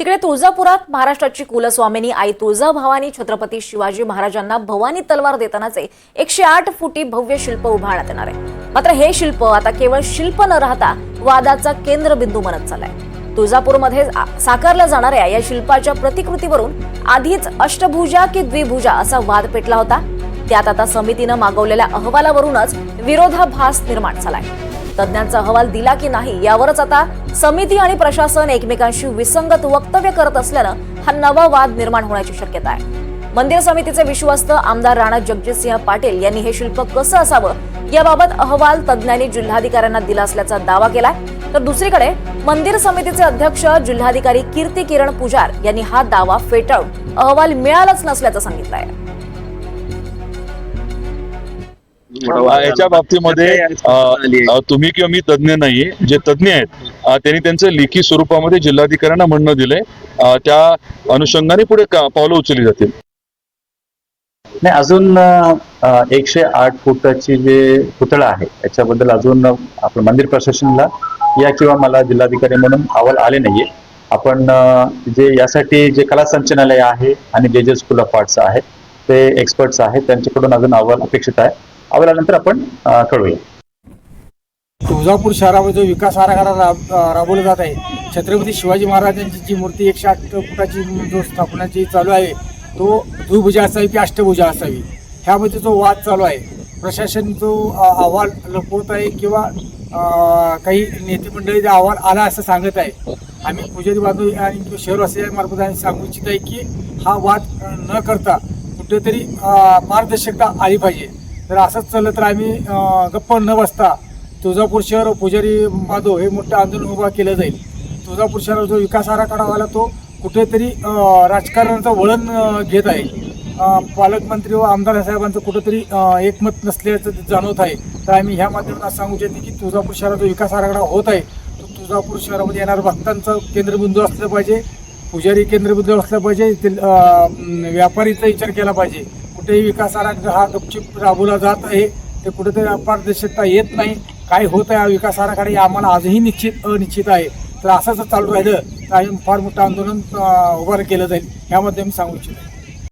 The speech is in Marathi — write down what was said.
तिकडे तुळजापुरात महाराष्ट्राची कुलस्वामिनी आई तुळजाभवानी छत्रपती शिवाजी महाराजांना भवानी तलवार देतानाचे एकशे आठ फुटी भव्य शिल्प उभारण्यात येणार आहे. मात्र हे शिल्प आता केवळ शिल्प न राहता वादाचा केंद्रबिंदू बनत चाललाय. तुळजापूरमध्ये साकारल्या जाणाऱ्या या शिल्पाच्या प्रतिकृतीवरून आधीच अष्टभुजा की द्विभुजा असा वाद पेटला होता. त्यात आता समितीनं मागवलेल्या अहवालावरूनच विरोधाभास निर्माण झालाय. तज्ज्ञांचा अहवाल दिला की नाही यावरच आता समिती आणि प्रशासन एकमेकांशी विसंगत वक्तव्य करत असल्यानं हा नवा वाद निर्माण होण्याची शक्यता आहे. मंदिर समितीचे विश्वस्त आमदार राणा जगजितसिंह पाटील यांनी हे शिल्प कसं असावं याबाबत अहवाल तज्ज्ञांनी जिल्हाधिकाऱ्यांना दिला असल्याचा दावा केलाय. तर दुसरीकडे मंदिर समितीचे अध्यक्ष जिल्हाधिकारी कीर्ती किरण पुजार यांनी हा दावा फेटाळून अहवाल मिळालाच नसल्याचं सांगितलं आहे याच्या बाबतीमध्ये तुम्ही किंवा मी तज्ज्ञ नाही जे तज्ज्ञ आहेत त्यांनी त्यांचं लेखी स्वरूपामध्ये जिल्हाधिकाऱ्यांना म्हणणं दिलंय. त्या अनुषंगाने पुढे पावलं उचलली जातील. नाही अजून एकशे आठ फुटाची जे पुतळा आहे याच्याबद्दल अजून आपलं मंदिर प्रशासनाला या किंवा मला जिल्हाधिकारी म्हणून अहवाल आले नाहीये. आपण जे यासाठी जे कला संचालनालय आहे आणि जे जे स्कूल ऑफ आर्ट्स आहेत ते एक्सपर्ट्स आहेत त्यांच्याकडून अजून अहवाल अपेक्षित आहे. अहवालानंतर आपण कळूया. तुळजापूर शहरामध्ये जो विकास आराखडा राब- राबवला जात आहे छत्रपती शिवाजी महाराजांची जी मूर्ती एकशे आठ फुटाची जो स्थापनाची चालू आहे तो द्विभुजा असावी की अष्टभुजा असावी? ह्यामध्ये जो वाद चालू आहे प्रशासन जो अहवाल लपवत आहे किंवा काही नेते मंडळी अहवाल आला असं सांगत आहे आम्ही पुजारी बांधव आणि शहरवासियांमार्फत आम्ही सांगू इच्छित आहे की हा वाद न करता कुठेतरी मार्गदर्शकता पारदर्शकता आली पाहिजे. तर असंच चाललं तर आम्ही गप्प न बसता तुळजापूर शहर व पुजारी माधव हे मोठं आंदोलन उभा केलं जाईल. तुळजापूर शहरात जो विकास आराखडा आला तो कुठेतरी राजकारणाचं वळण घेत आहे. पालकमंत्री व आमदार साहेबांचं कुठेतरी एकमत नसल्याचं जाणवत आहे. तर आम्ही ह्या माध्यमातून सांगू इच्छिते की तुळजापूर शहरात जो विकास आराखडा होत आहे तो तुळजापूर शहरामध्ये येणाऱ्या भक्तांचं केंद्रबिंदू असलं पाहिजे पुजारी केंद्रबिंदू असलं पाहिजे ते व्यापारीचा विचार केला पाहिजे. कुठेही विकास आराखडा हा गपचिप राबवला जात आहे ते कुठेतरी अपारदर्शकता येत नाही. काय होत आहे हा विकास आराखडा हे आम्हाला आजही निश्चित अनिश्चित आहे. तर असंच चालू राहिलं तर आम्ही फार मोठं आंदोलन अं, उभार केलं जाईल. यामध्ये मी सांगू इच्छितो.